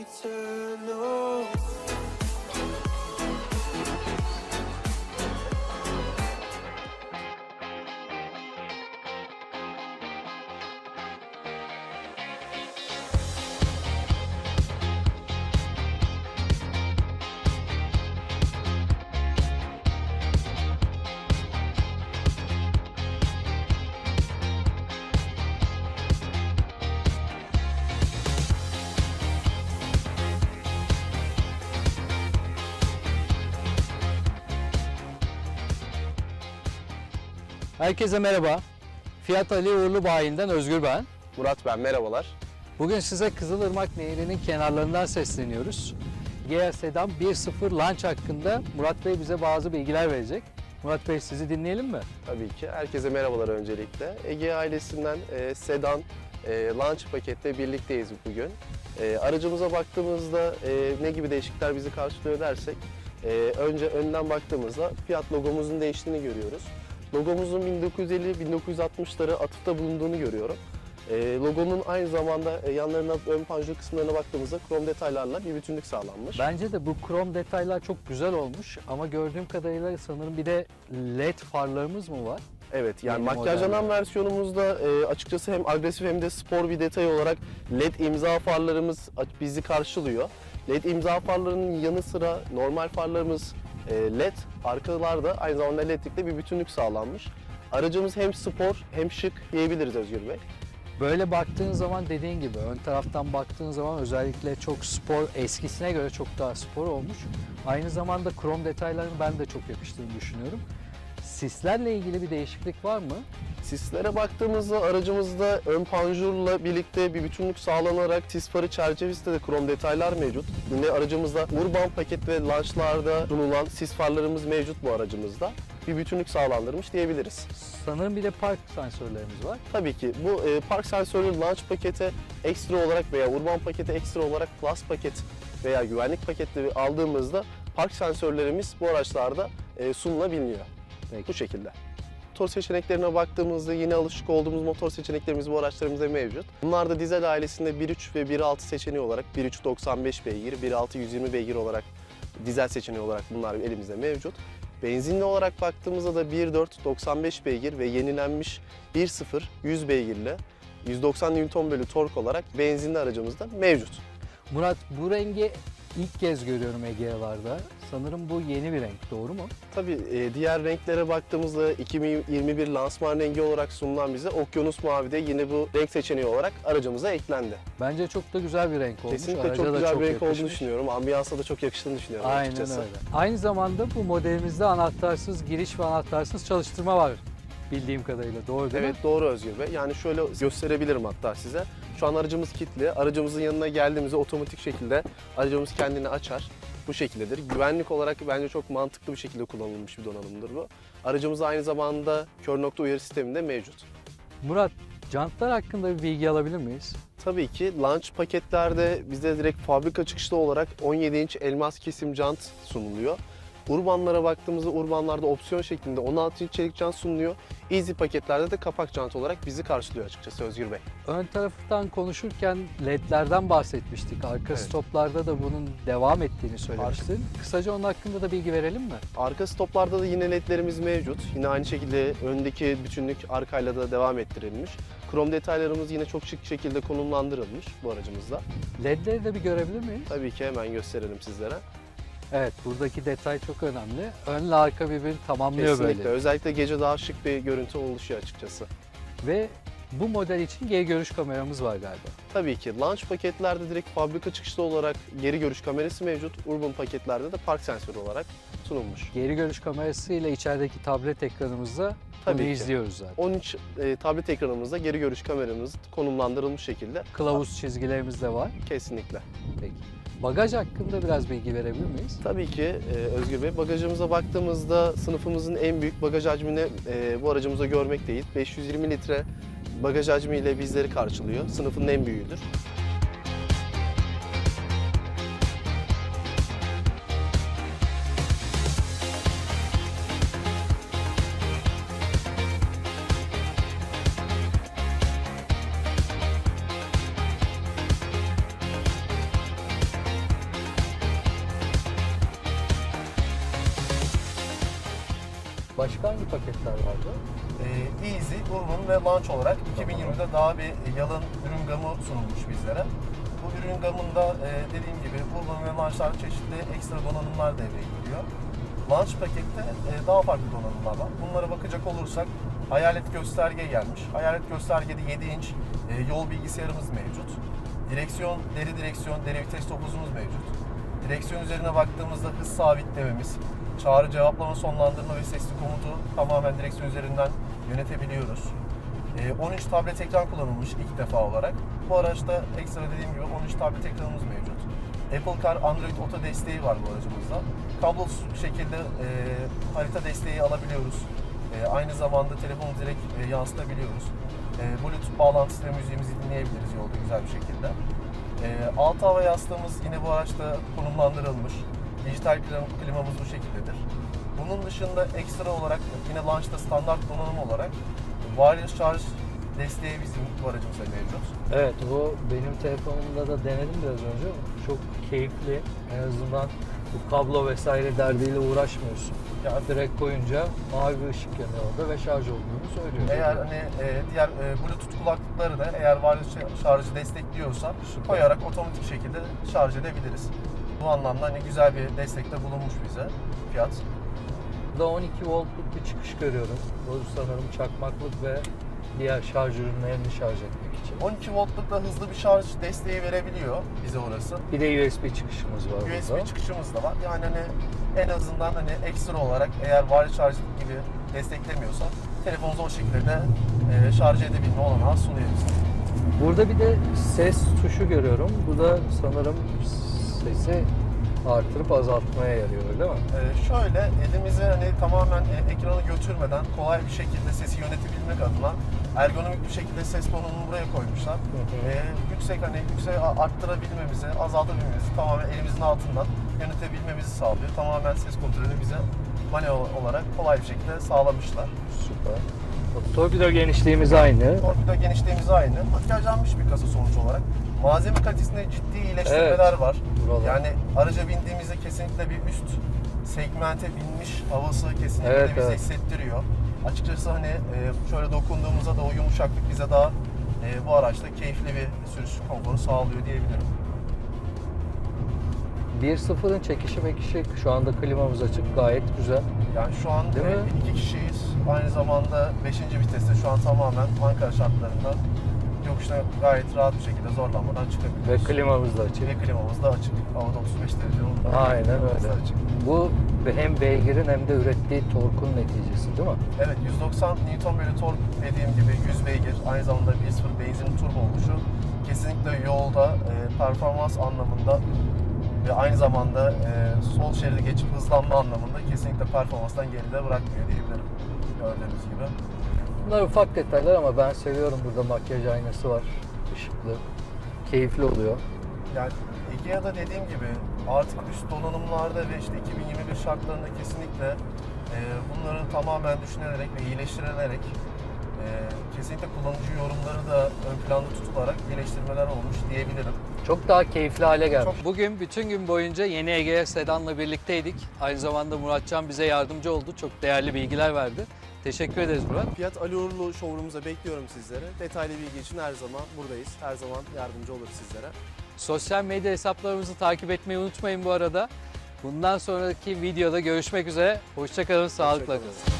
eternal. Herkese merhaba. Fiyat Ali Uğurlu Bayi'nden Özgür ben. Murat ben, merhabalar. Bugün size Kızılırmak Nehri'nin kenarlarından sesleniyoruz. Gea Sedan 1.0 launch hakkında Murat Bey bize bazı bilgiler verecek. Murat Bey sizi dinleyelim mi? Tabii ki. Herkese merhabalar öncelikle. Ege ailesinden e, sedan e, launch pakette birlikteyiz bugün. E, aracımıza baktığımızda e, ne gibi değişiklikler bizi karşılıyor dersek, e, önce önden baktığımızda fiyat logomuzun değiştiğini görüyoruz. Logomuzun 1950-1960'lara atıfta bulunduğunu görüyorum. E, logonun aynı zamanda e, yanlarına, ön panjur kısımlarına baktığımızda krom detaylarla bir bütünlük sağlanmış. Bence de bu krom detaylar çok güzel olmuş ama gördüğüm kadarıyla sanırım bir de led farlarımız mı var? Evet yani Yeni makyajlanan versiyonumuzda e, açıkçası hem agresif hem de spor bir detay olarak LED imza farlarımız bizi karşılıyor. LED imza farlarının yanı sıra normal farlarımız LED, arkalarda aynı zamanda ledlikle bir bütünlük sağlanmış. Aracımız hem spor hem şık diyebiliriz Özgür Bey. Böyle baktığın zaman dediğin gibi ön taraftan baktığın zaman özellikle çok spor eskisine göre çok daha spor olmuş. Aynı zamanda krom detaylarını ben de çok yakıştığını düşünüyorum. Sislerle ilgili bir değişiklik var mı? Sislere baktığımızda aracımızda ön panjurla birlikte bir bütünlük sağlanarak sis farı çerçevesinde de krom detaylar mevcut. Yine aracımızda urban paket ve launchlarda sunulan sis farlarımız mevcut bu aracımızda. Bir bütünlük sağlandırmış diyebiliriz. Sanırım bir de park sensörlerimiz var. Tabii ki bu e, park sensörlü launch pakete ekstra olarak veya urban pakete ekstra olarak plus paket veya güvenlik paketleri aldığımızda park sensörlerimiz bu araçlarda e, sunulabiliyor. Peki. Bu şekilde. Motor seçeneklerine baktığımızda yine alışık olduğumuz motor seçeneklerimiz bu araçlarımızda mevcut. Bunlar da dizel ailesinde 1.3 ve 1.6 seçeneği olarak 1.3 95 beygir, 1.6 120 beygir olarak dizel seçeneği olarak bunlar elimizde mevcut. Benzinli olarak baktığımızda da 1.4 95 beygir ve yenilenmiş 1.0 100 beygirle 190 Nm bölü tork olarak benzinli aracımızda mevcut. Murat bu rengi ilk kez görüyorum Egea'larda. Sanırım bu yeni bir renk doğru mu? Tabii e, diğer renklere baktığımızda 2021 lansman rengi olarak sunulan bize Okyanus Mavi de yine bu renk seçeneği olarak aracımıza eklendi. Bence çok da güzel bir renk olmuş. Kesinlikle Araca çok güzel bir renk olduğunu yakışmış. düşünüyorum. Ambiyansa da çok yakıştığını düşünüyorum Aynen açıkçası. öyle. Aynı zamanda bu modelimizde anahtarsız giriş ve anahtarsız çalıştırma var bildiğim kadarıyla. Doğru değil Evet mi? doğru Özgür Bey. Yani şöyle gösterebilirim hatta size. Şu an aracımız kilitli. Aracımızın yanına geldiğimizde otomatik şekilde aracımız kendini açar. Bu şekildedir. Güvenlik olarak bence çok mantıklı bir şekilde kullanılmış bir donanımdır bu. Aracımızda aynı zamanda kör nokta uyarı sistemi de mevcut. Murat, jantlar hakkında bir bilgi alabilir miyiz? Tabii ki launch paketlerde bize direkt fabrika çıkışlı olarak 17 inç elmas kesim jant sunuluyor. Urbanlara baktığımızda urbanlarda opsiyon şeklinde 16 inç çelik jant sunuluyor. Easy paketlerde de kapak jant olarak bizi karşılıyor açıkçası Özgür Bey. Ön taraftan konuşurken ledlerden bahsetmiştik. Arka Evet. stoplarda da bunun devam ettiğini söylemiştin. Kısaca onun hakkında da bilgi verelim mi? Arka stoplarda da yine ledlerimiz mevcut. Yine aynı şekilde öndeki bütünlük arkayla da devam ettirilmiş. Krom detaylarımız yine çok şık şekilde konumlandırılmış bu aracımızda. Ledleri de bir görebilir miyiz? Tabii ki hemen gösterelim sizlere. Evet, buradaki detay çok önemli. Önle arka birbirini tamamlıyor Kesinlikle. böyle. Özellikle gece daha şık bir görüntü oluşuyor açıkçası. Ve bu model için geri görüş kameramız var galiba. Tabii ki launch paketlerde direkt fabrika çıkışlı olarak geri görüş kamerası mevcut. Urban paketlerde de park sensörü olarak sunulmuş. Geri görüş kamerası ile içerideki tablet ekranımızda Tabii bunu ki. izliyoruz zaten. 13 e, tablet ekranımızda geri görüş kameramız konumlandırılmış şekilde. Kılavuz çizgilerimiz de var. Kesinlikle. Peki. Bagaj hakkında biraz bilgi verebilir miyiz? Tabii ki e, Özgür Bey bagajımıza baktığımızda sınıfımızın en büyük bagaj hacmini e, bu aracımızda görmekteyiz. 520 litre bagaj hacmiyle bizleri karşılıyor. Sınıfın en büyüğüdür. Başka hangi paketler vardı? Ee, Easy, Urban ve Launch olarak 2020'de daha bir yalın ürün gamı sunulmuş bizlere. Bu ürün gamında e, dediğim gibi Urban ve Launch'lar çeşitli ekstra donanımlar devreye giriyor. Launch pakette e, daha farklı donanımlar var. Bunlara bakacak olursak hayalet gösterge gelmiş. Hayalet göstergede 7 inç e, yol bilgisayarımız mevcut. Direksiyon, deri direksiyon, deri vites topuzumuz mevcut. Direksiyon üzerine baktığımızda hız sabitlememiz, çağrı cevaplama sonlandırma ve sesli komutu tamamen direksiyon üzerinden yönetebiliyoruz. Ee, 13 tablet ekran kullanılmış ilk defa olarak. Bu araçta ekstra dediğim gibi 13 tablet ekranımız mevcut. Apple Car Android Auto desteği var bu aracımızda. Kablosuz şekilde e, harita desteği alabiliyoruz. E, aynı zamanda telefonu direkt e, yansıtabiliyoruz. E, Bluetooth bağlantısıyla müziğimizi dinleyebiliriz yolda güzel bir şekilde. E, alt hava yastığımız yine bu araçta konumlandırılmış. Dijital klim- klimamız bu şekildedir. Bunun dışında ekstra olarak yine launch'ta standart donanım olarak wireless charge desteği bizim bu aracımızda mevcut. Evet bu benim telefonumda da denedim biraz önce. Çok keyifli. En azından bu kablo vesaire derdiyle uğraşmıyorsun. Ya Direkt koyunca mavi bir ışık yanıyor orada ve şarj olduğunu söylüyor. eğer hani e, diğer e, Bluetooth kulaklıkları da eğer wireless şa- şarjı destekliyorsa Süper. koyarak otomatik şekilde şarj edebiliriz. Bu anlamda hani güzel bir destekte bulunmuş bize fiyat. Burada 12 voltluk bir çıkış görüyorum. Bu sanırım çakmaklık ve diğer şarj ürünlerini şarj etmek için. 12 voltluk da hızlı bir şarj desteği verebiliyor bize orası. Bir de USB çıkışımız var USB burada. çıkışımız da var. Yani hani en azından hani ekstra olarak eğer wireless şarj gibi desteklemiyorsa telefonunuzu o şekilde de e, şarj edebilme olanağı sunuyor bize. Burada bir de ses tuşu görüyorum. Bu da sanırım sesi artırıp azaltmaya yarıyor öyle mi? Ee, şöyle elimizi hani tamamen e, ekranı götürmeden kolay bir şekilde sesi yönetebilmek adına ergonomik bir şekilde ses tonunu buraya koymuşlar. hı. Ee, yüksek hani yüksek arttırabilmemizi, azaltabilmemizi tamamen elimizin altından yönetebilmemizi sağlıyor. Tamamen ses kontrolünü bize manuel olarak kolay bir şekilde sağlamışlar. Süper. Torpido genişliğimiz aynı. Torpido genişliğimiz aynı. Makyajlanmış bir kasa sonuç olarak. Malzeme kalitesinde ciddi iyileştirmeler var. Buralar. Yani araca bindiğimizde kesinlikle bir üst segmente binmiş havası kesinlikle Evet, bize evet. hissettiriyor. Açıkçası hani e, şöyle dokunduğumuzda da o yumuşaklık bize daha e, bu araçta keyifli bir sürüş konforu sağlıyor diyebilirim. 1.0'ın çekişi mekişi şu anda klimamız açık gayet güzel. Yani şu an Değil mi? iki kişiyiz. Aynı zamanda 5. viteste şu an tamamen Ankara şartlarında yokuşta gayet rahat bir şekilde zorlanmadan Ve çıkabiliyoruz. klimamız da açık. Ve klimamız da açık. Havada 35 derece olduğunda Aynen öyle. açık. Bu hem beygirin hem de ürettiği torkun neticesi değil mi? Evet 190 Nm tork dediğim gibi 100 beygir aynı zamanda 1.0 benzin turbo oluşu kesinlikle yolda e, performans anlamında ve aynı zamanda e, sol şeridi geçip hızlanma anlamında kesinlikle performanstan geride bırakmıyor diyebilirim. Gördüğünüz gibi. Bunlar ufak detaylar ama ben seviyorum burada makyaj aynası var. Işıklı. Keyifli oluyor. Yani Egea'da dediğim gibi artık üst donanımlarda ve işte 2021 şartlarında kesinlikle e, bunları tamamen düşünülerek ve iyileştirilerek e, kesinlikle kullanıcı yorumları da ön planda tutularak iyileştirmeler olmuş diyebilirim. Çok daha keyifli hale gelmiş. Çok- Bugün bütün gün boyunca yeni Ege Sedan'la birlikteydik. Aynı zamanda Muratcan bize yardımcı oldu. Çok değerli bilgiler verdi. Teşekkür ederiz Murat. Fiyat Ali Uğurlu showroom'umuza bekliyorum sizlere. Detaylı bilgi için her zaman buradayız. Her zaman yardımcı oluruz sizlere. Sosyal medya hesaplarımızı takip etmeyi unutmayın bu arada. Bundan sonraki videoda görüşmek üzere. Hoşçakalın, sağlıkla Hoşça kalın. kalın.